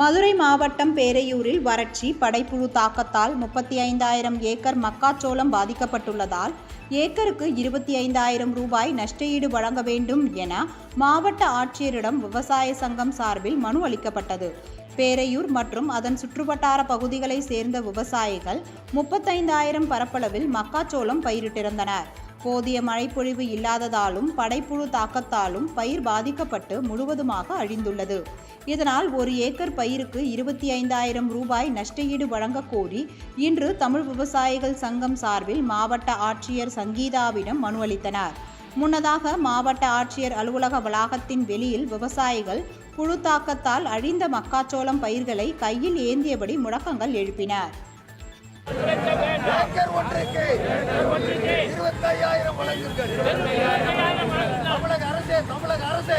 மதுரை மாவட்டம் பேரையூரில் வறட்சி படைப்புழு தாக்கத்தால் முப்பத்தி ஐந்தாயிரம் ஏக்கர் மக்காச்சோளம் பாதிக்கப்பட்டுள்ளதால் ஏக்கருக்கு இருபத்தி ஐந்தாயிரம் ரூபாய் நஷ்டஈடு வழங்க வேண்டும் என மாவட்ட ஆட்சியரிடம் விவசாய சங்கம் சார்பில் மனு அளிக்கப்பட்டது. பேரையூர் மற்றும் அதன் சுற்றுவட்டார பகுதிகளை சேர்ந்த விவசாயிகள் முப்பத்தைந்தாயிரம் பரப்பளவில் மக்காச்சோளம் பயிரிட்டிருந்தனர். போதிய மழைப்பொழிவு இல்லாததாலும் படைப்புழு தாக்கத்தாலும் பயிர் பாதிக்கப்பட்டு முழுவதுமாக அழிந்துள்ளது. இதனால் ஒரு ஏக்கர் பயிருக்கு இருபத்தி ஐந்தாயிரம் ரூபாய் நஷ்டஈடு வழங்கக்கோரி இன்று தமிழ் விவசாயிகள் சங்கம் சார்பில் மாவட்ட ஆட்சியர் சங்கீதாவிடம் மனு அளித்தனர். முன்னதாக மாவட்ட ஆட்சியர் அலுவலக வளாகத்தின் வெளியில் விவசாயிகள் புழு தாக்கத்தால் அழிந்த மக்காச்சோளம் பயிர்களை கையில் ஏந்தியபடி முழக்கங்கள் எழுப்பினர் ஏக்கர் ஒன்றுக்கு தமிழக அரசே தமிழக அரசே.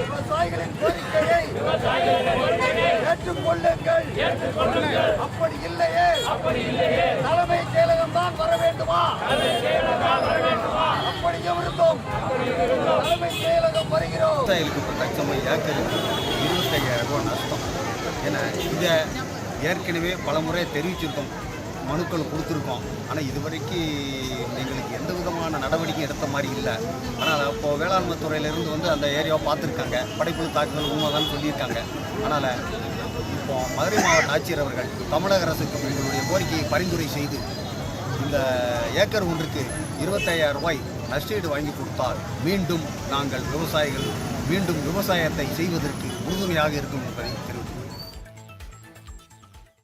விவசாயிகளின் கோரிக்கையை ஏற்றுக்கொள்ளுங்கள். அப்படி இல்லையே. தலைமை செயலகம் தான் வர வேண்டுமா? வருகிறோம் விவசாயிகளுக்கு பிரத்யட்சமாக ஏக்கருக்கு இருபத்தையாயிரம் ரூபாய் நஷ்டம். ஏன்னா இதை ஏற்கனவே பல முறை தெரிவிச்சிருக்கோம். மனுக்கள் கொடுத்துருக்கோம். ஆனால் இதுவரைக்கும் எங்களுக்கு எந்த விதமான நடவடிக்கையும் எடுத்த மாதிரி இல்லை. ஆனால் அப்போது வேளாண்மை துறையிலேருந்து வந்து அந்த ஏரியாவை பார்த்துருக்காங்க. படைப்புழு தாக்குதல் உண்மைதான் சொல்லியிருக்காங்க. அதனால் இப்போ மதுரை மாவட்ட ஆட்சியர் அவர்கள் தமிழக அரசுக்கு எங்களுடைய கோரிக்கையை பரிந்துரை செய்து இந்த ஏக்கர் ஒன்றுக்கு இருபத்தையாயிரம் ரூபாய் நஷ்டீடு வாங்கி கொடுத்தால் மீண்டும் நாங்கள் விவசாயிகள் மீண்டும் விவசாயத்தை செய்வதற்கு உறுதுணையாக இருக்கும் என்பதை தெரிவித்துள்ளோம்